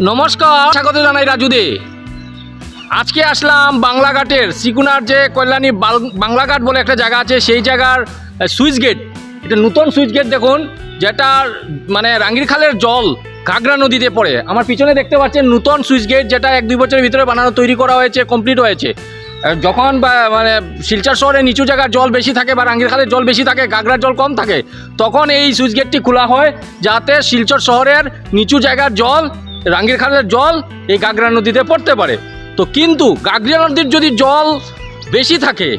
নমস্কার, স্বাগত জানাই রাজুদে। আজকে আসলাম বাংলাঘাটের সিকুনার যে কল্যাণী বাল- বাংলাঘাট বলে একটা জায়গা আছে, সেই জায়গার সুইচ গেট। এটা নতুন সুইচ গেট দেখুন যেটা মানে রাঙ্গিরখালের জল ঘাগরা নদীতে পড়ে। আমার পিছনে দেখতে পাচ্ছেন নতুন সুইচ গেট, যেটা এক দুই বছরের ভিতরে বানানো, তৈরি করা হয়েছে কমপ্লিট হয়েছে। যখন মানে শিলচর শহরে নিচু জায়গার জল বেশি থাকে বা রাঙ্গিরখালের জল বেশি থাকে গাগরার জল কম থাকে, তখন এই সুইচ গেটটি খোলা হয়, যাতে শিলচর শহরের নিচু জায়গার জল রাঙ্গিরখালের জল এই গাগরা নদীতে পড়তে পারে। তো কিন্তু গাগরা নদীর যদি জল বেশি থাকে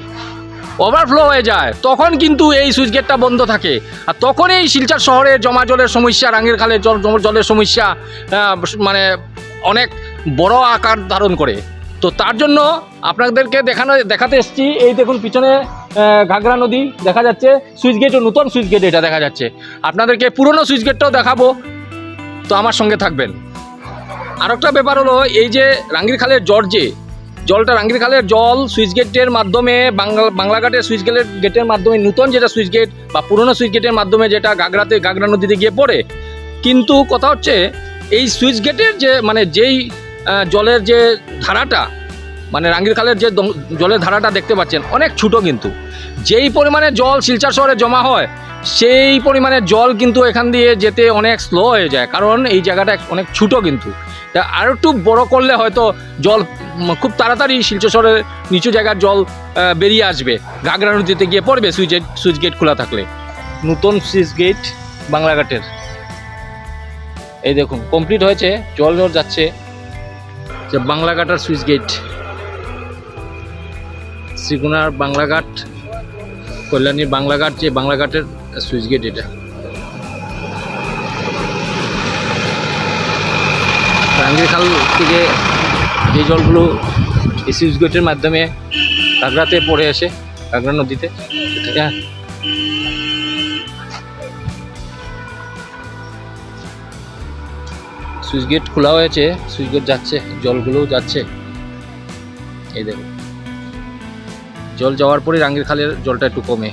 ওভারফ্লো হয়ে যায়, তখন কিন্তু এই সুইচ গেটটা বন্ধ থাকে। আর তখন এই শিলচর শহরে জমা জলের সমস্যা, রাঙ্গির খালের জল জল- জলের সমস্যা মানে অনেক বড় আকার ধারণ করে। তো তার জন্য আপনাদেরকে দেখানো, দেখাতে এসেছি। এই দেখুন পিছনে ঘাগরা নদী দেখা যাচ্ছে। সুইচ গেট, নতুন সুইচ গেট এটা দেখা যাচ্ছে। আপনাদেরকে পুরনো সুইচ গেটটাও দেখাবো। তো আমার সঙ্গে থাকবেন। আর একটা ব্যাপার হলো, এই যে রাঙ্গির খালের যে, জলটা রাঙ্গির খালের জল সুইচ গেটের মাধ্যমে, বাংলা বাংলাঘাটের সুইচ গেটের গেটের মাধ্যমে, নূতন যেটা সুইচ গেট বা পুরনো সুইচ গেটের মাধ্যমে যেটা গাগরাতে গাগরা নদীতে গিয়ে পড়ে, কিন্তু কথা হচ্ছে, এই সুইচ গেটের যে মানে যেই জলের যে ধারাটা মানে রাঙ্গির খালের যে জলের ধারাটা দেখতে পাচ্ছেন, অনেক ছোটো কিন্তু। যেই পরিমাণে জল শিলচর শহরে জমা হয়, সেই পরিমাণে জল কিন্তু এখান দিয়ে যেতে অনেক স্লো হয়ে যায়, কারণ এই জায়গাটা অনেক ছোটো কিন্তু। তা আরও একটু বড় করলে হয়তো জল খুব তাড়াতাড়ি শিলচর শহরের নিচু জায়গার জল বেরিয়ে আসবে। ঘাগরা নদীতে গিয়ে পড়বে সুইচ সুইচ গেট খোলা থাকলে। নতুন সুইচ গেট বাংলাঘাটের এই দেখুন কমপ্লিট হয়েছে, জল জল যাচ্ছে। যে বাংলাঘাটার সুইচ গেট। শ্রীগুনার বাংলাঘাট কল্যাণীর বাংলাঘাট, যে বাংলাঘাটের সুইচ গেট এটা। রাঙ্গির খাল থেকে যে জলগুলো এই সুইচ গেটের মাধ্যমে কাগড়াতে পড়ে আসে কাগড়া নদীতে হ্যাঁ সুইচ গেট খোলা হয়েছে সুইচ গেট যাচ্ছে, জলগুলোও যাচ্ছে। এই দেখো জল যাওয়ার পরে রাঙ্গির খালের জলটা একটু কমে।